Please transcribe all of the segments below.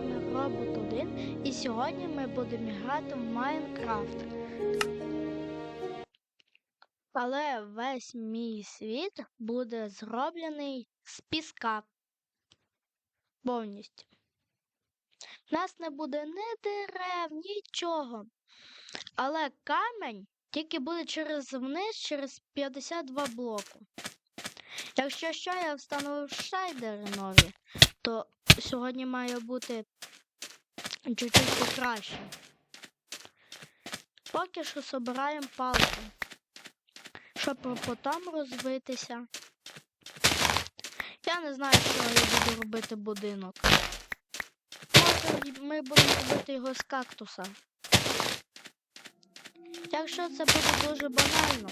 вами Робот 1 і сьогодні ми будемо грати в Майнкрафт. Але весь мій світ буде зроблений з піска. Повністю. У нас не буде ні дерев, нічого. Але камінь тільки буде через вниз, через 52 блоку. Якщо що я встановив шайдери нові, то сьогодні має бути чуть-чуть покраще. Поки що збираємо палки, щоб потім розвитися. Я не знаю, що я буду робити будинок. Може, ми будемо робити його з кактуса. Якщо це буде дуже банально.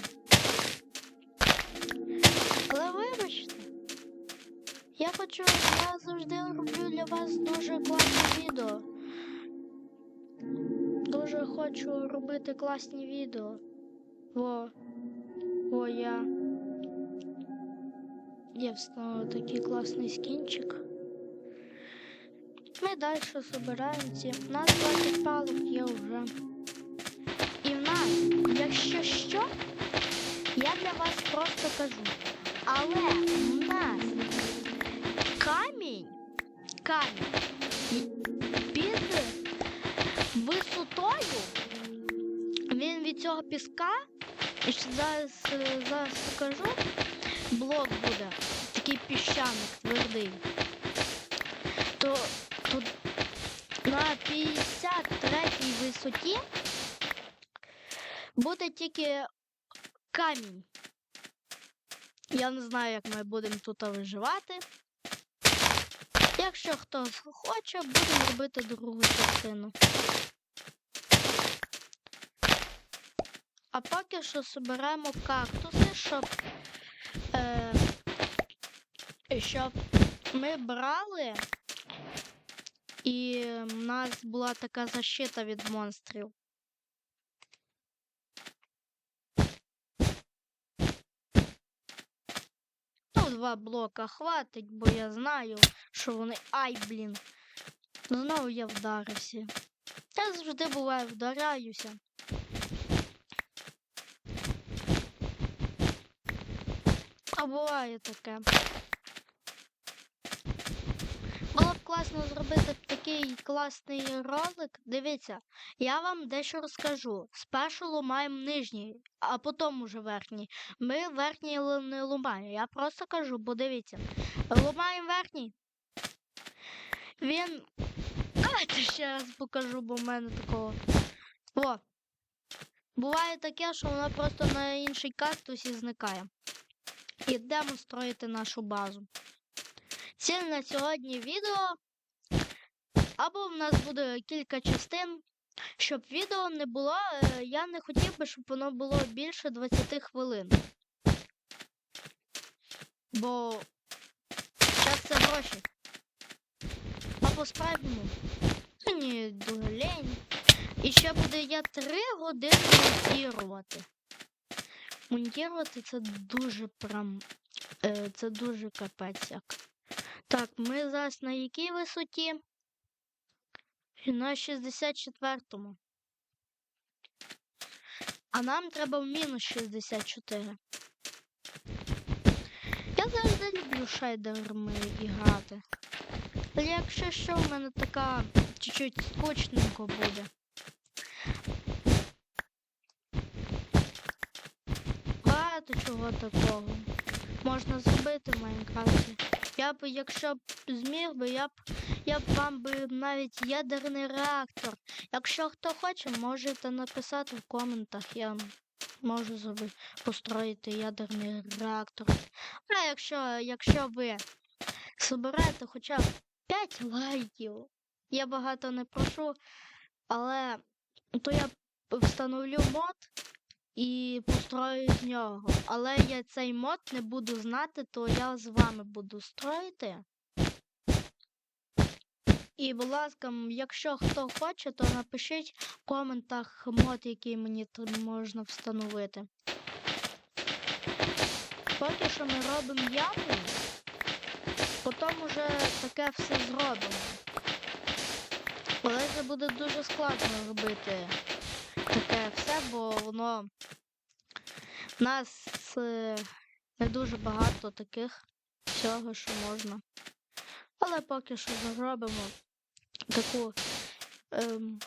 Але вибачте. Я хочу, я завжди роблю для вас дуже класні відео. Дуже хочу робити класні відео. Во. Во я. Я встановив такий класний скінчик. Ми далі збираємо ці. У нас 20 палок є вже. І в нас, якщо що, я для вас просто кажу. Але в нас камінь під висотою, він від цього піска, і ще зараз, е, зараз покажу, блок буде, такий піщаник твердий. То тут на 53 висоті буде тільки камінь. Я не знаю, як ми будемо тут виживати. Якщо хтось хоче, будемо робити другу частину. А поки що зберемо кактуси, щоб, е, щоб ми брали і в нас була така защита від монстрів. Два блока хватить, бо я знаю, що вони. Ай, блін. Знову я вдарився. Я завжди буває вдаряюся. А буває таке. Класно зробити такий класний ролик. Дивіться, я вам дещо розкажу. Спершу ломаємо нижній, а потім уже верхній. Ми верхній не ломаємо. Я просто кажу, бо дивіться. Ломаємо верхній. Він. Давайте ще раз покажу, бо в мене такого. О! Буває таке, що вона просто на іншій кактусі зникає. Ідемо строїти нашу базу. Ціль на сьогодні відео. Або в нас буде кілька частин. Щоб відео не було, е, я не хотів би, щоб воно було більше 20 хвилин. Бо час це гроші. А по-справжньому мені дуже лень. І ще буде я 3 години монтувати. Монтувати це дуже прям. Е, це дуже капець як. Так, ми зараз на якій висоті? На 64-му. А нам треба в мінус 64. Я завжди люблю шейдерами грати. Але якщо що, в мене така чуть-чуть скучненько буде. Багато чого такого можна зробити в Майнкрафті. Я б, якщо б зміг би, я б я б вам би навіть ядерний реактор. Якщо хто хоче, можете написати в коментах. Я можу зроби, построїти ядерний реактор. А якщо, якщо ви збираєте хоча б 5 лайків, я багато не прошу, але то я встановлю мод і построю з нього. Але я цей мод не буду знати, то я з вами буду строїти. І, будь ласка, якщо хто хоче, то напишіть в коментах мод, який мені тут можна встановити. Поки що ми робимо яму, потім уже таке все зробимо. Але це буде дуже складно робити таке все, бо воно в нас е, не дуже багато таких всього, що можна. Але поки що зробимо таку. Ем,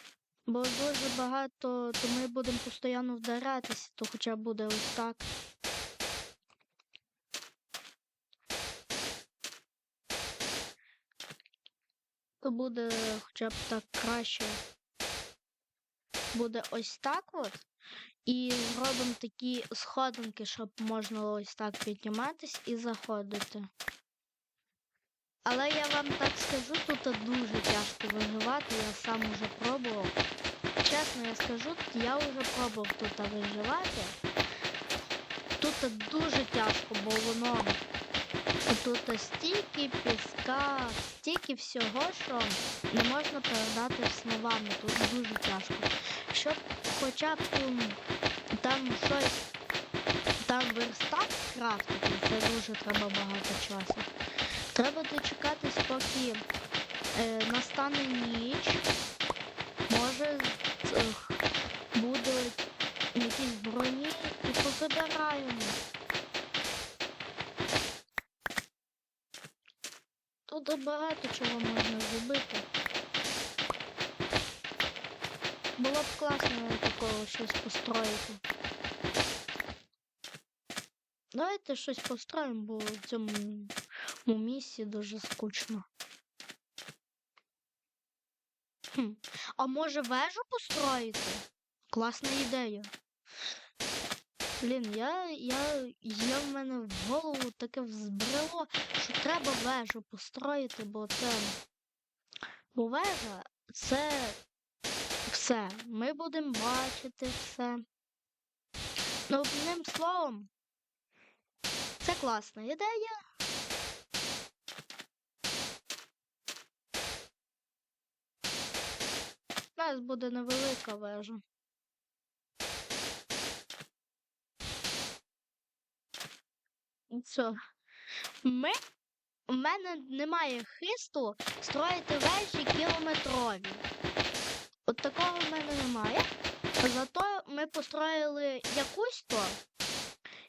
бо дуже багато, то ми будемо постійно вдаратися, то хоча буде ось так. То буде хоча б так краще. Буде ось так от. І зробимо такі сходинки, щоб можна ось так підніматись і заходити. Але я вам так скажу, тут дуже тяжко виживати, я сам уже пробував. Чесно я скажу, я вже пробував тут виживати. Тут дуже тяжко, бо воно тут стільки піска, стільки всього, що не можна передати словами. Тут дуже тяжко. Щоб хоча б там щось там верстак крафтити, це дуже треба багато часу. Треба дочекатись, поки е, настане ніч. Може буде якісь броні і позабираємо. Тут багато чого можна зробити. Було б класно такого щось построїти. Давайте щось построїмо, бо в цьому місці дуже скучно. Хм. А може вежу построїти? Класна ідея. Блін, я, я, я в мене в голову таке взбрело, що треба вежу построїти, бо це. Бо вежа це все. Ми будемо бачити все. Ну, одним словом, це класна ідея. У нас буде невелика вежа. Що? Ми. У мене немає хисту строїти вежі кілометрові. От такого в мене немає. Зато ми построїли якусь то,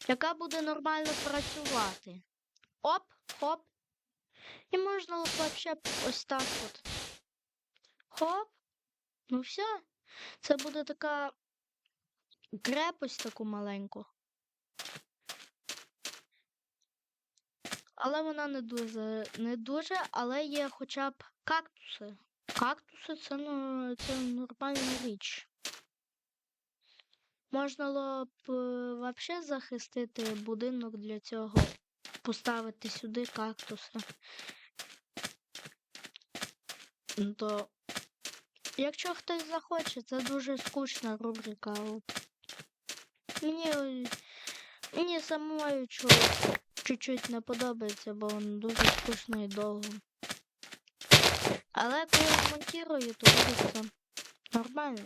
яка буде нормально працювати. Оп, хоп. І можна взагалі ось так от. Хоп. Ну все. Це буде така крепость таку маленьку. Але вона не дуже, не дуже, але є хоча б кактуси. Кактуси це, ну, це нормальна річ. Можна було б взагалі захистити будинок для цього. Поставити сюди кактуси. Ну, То, якщо хтось захоче, це дуже скучна рубрика. Мені, мені самою чуть-чуть не подобається, бо воно дуже скучно і довго. Але коли монтірую, то буде це нормально.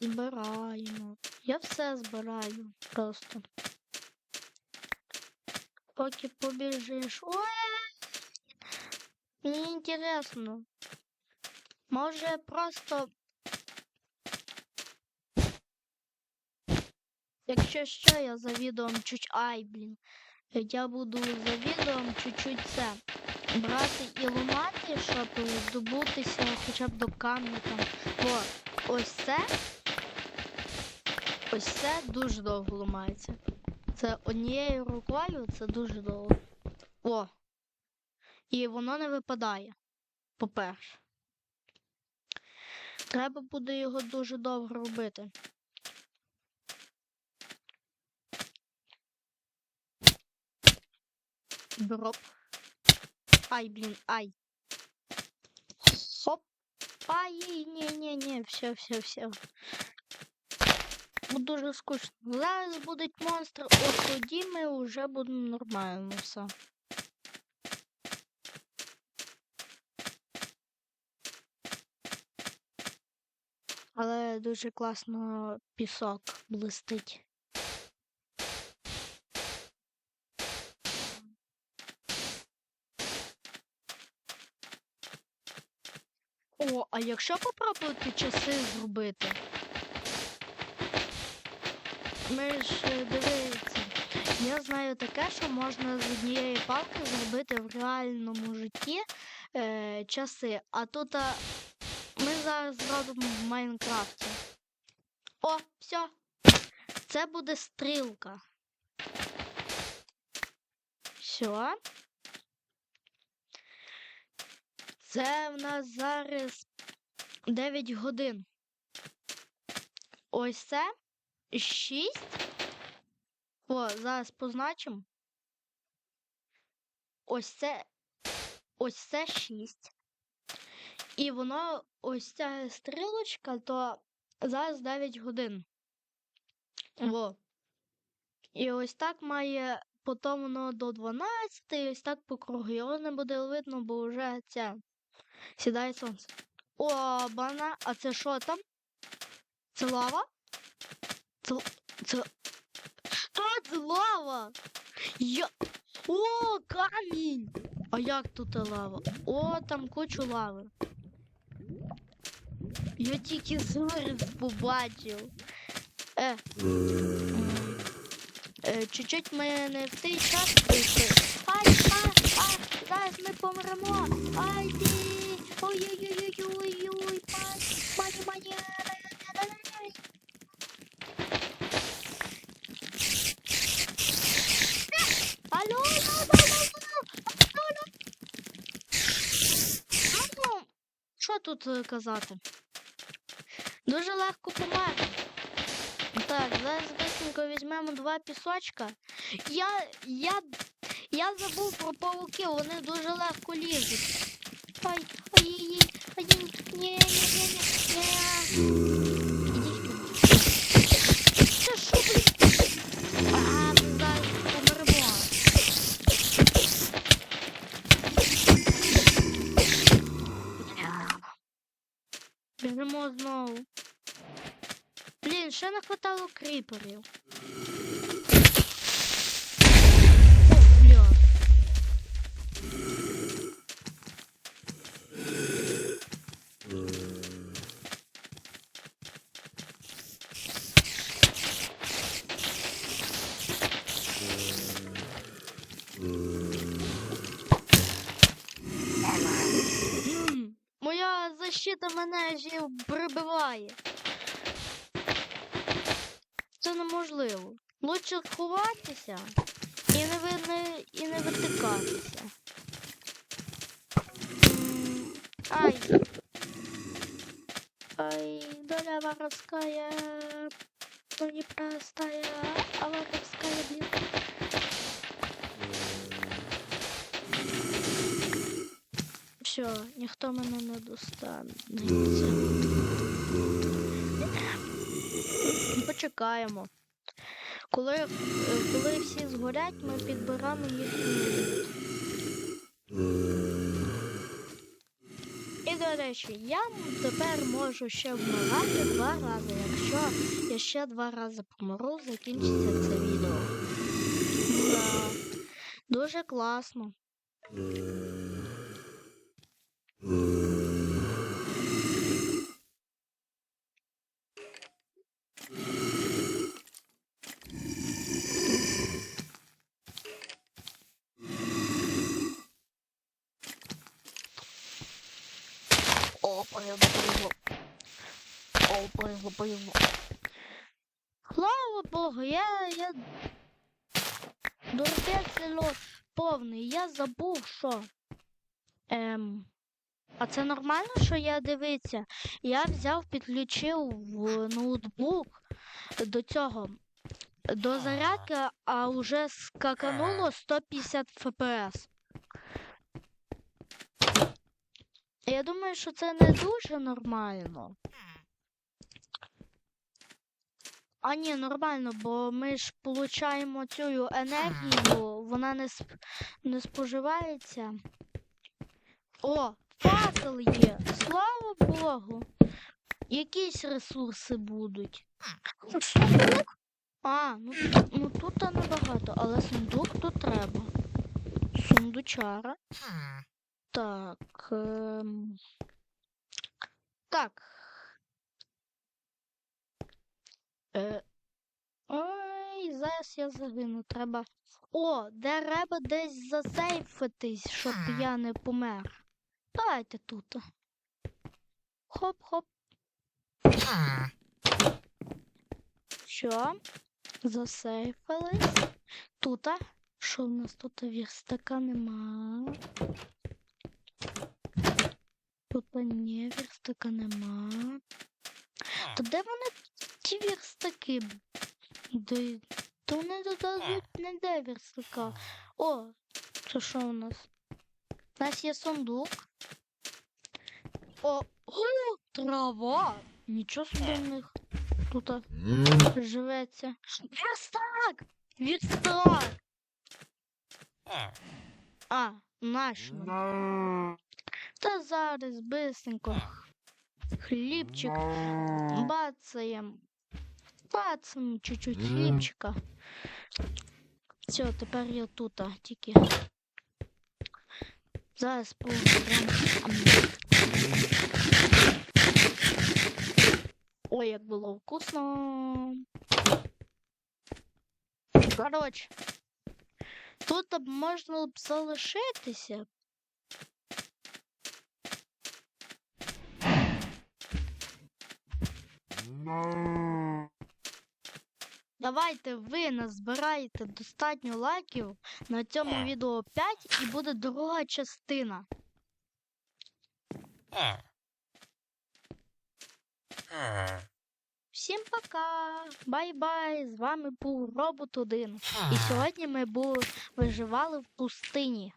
Збираємо. Я все збираю просто. Поки побіжиш. Ой! Мені інтересно. Може просто. Якщо що, я за відеом чуть. Ай, блін. Я буду за відеом чуть-чуть це брати і ламати, щоб здобутися хоча б до камня там. Бо ось це. Ось це дуже довго ламається. Це однією рукою це дуже довго. О! І воно не випадає. По-перше. Треба буде його дуже довго робити. Дроп. Ай, блін, ай. Хоп. Ай, не-не-не, все, все, все. Ну, Дуже скучно. Зараз будуть монстри, от тоді ми вже будемо нормально все. Але дуже класно пісок блистить. О, а якщо попробувати часи зробити? Ми ж е, дивіться, я знаю таке, що можна з однієї палки зробити в реальному житті е, часи. А тут а, ми зараз зробимо в Майнкрафті. О, все. Це буде стрілка. Все. Це в нас зараз 9 годин. Ось це 6. О, зараз позначимо. Ось це. Ось це 6. І воно, ось ця стрілочка, то зараз 9 годин. Во. І ось так має потім воно до 12, і ось так по кругу. Його не буде видно, бо вже ця сідає сонце. О, бана, а це що там? Це лава? Це. Це. А, це лава! Я. О, камінь! А як тут лава? О, там кучу лави. Я тільки зараз побачив. Е. е, Чуть-чуть ми не в той час прийшли. Ай, а, а, зараз ми помремо. Ай, ти. Ой-ой-ой-ой-ой-ой, пані, пані, ай-яй-яй-яй. Алло, Що тут е, казати? Дуже легко померти. Так, зараз быстренько візьмемо два пісочка. Я, я, я забув про пауків, вони дуже легко лізуть. Ай, ні, ні, ні, ні. Біжимо знову. Блін, ще не хватало кріперів. Защита мене ще прибиває. Це неможливо. Лучше ховатися і не, ви- і не витикатися. Ай. Ай, доля воровская, но непростая, а воровская, блин. Все, ніхто мене не достане. Почекаємо. Коли, е, коли всі згорять, ми підберемо їх. І до речі, я тепер можу ще вмирати два рази. Якщо я ще два рази помру, закінчиться це відео. Да. Дуже класно. О, повезло, повезло. О, повезло, повезло. Слава Богу, я, я... Село повний, я забув, що... Ем... А це нормально, що я дивіться? Я взяв, підключив ноутбук до цього, до зарядки, а вже скакануло 150 фпс. Я думаю, що це не дуже нормально. А ні, нормально, бо ми ж получаємо цю енергію, вона не, сп... не споживається. О, факел є. Слава Богу. Якісь ресурси будуть. Сундук? А, ну, ну тут небагато, але сундук тут треба. Сундучара. Так. Ем... Так. Е... Ой, зараз я загину. Треба. О, треба десь засейфитись, щоб я не помер. Давайте тут. Хоп-хоп. Що? Засейфились. Тут. Що в нас тут верстака нема? Тут ні, верстака нема. То де вони ті верстаки? Де... То вони додадуть не де верстака. О, це що у нас? У нас є сундук. О, о трава! Нічого собі в них тут живеться. Верстак! Верстак! А, наш. Та зараз бисенько. Хлібчик бацаєм. Бацаємо чуть-чуть хлібчика. Все, тепер я тут, тільки. Зараз поговоримо. Ой, як було вкусно. Коротше, тут б можна б залишитися. Давайте ви назбираєте достатньо лайків на цьому відео 5 і буде друга частина. Всім пока! Бай-бай! З вами був Робот один. І сьогодні ми були виживали в пустині.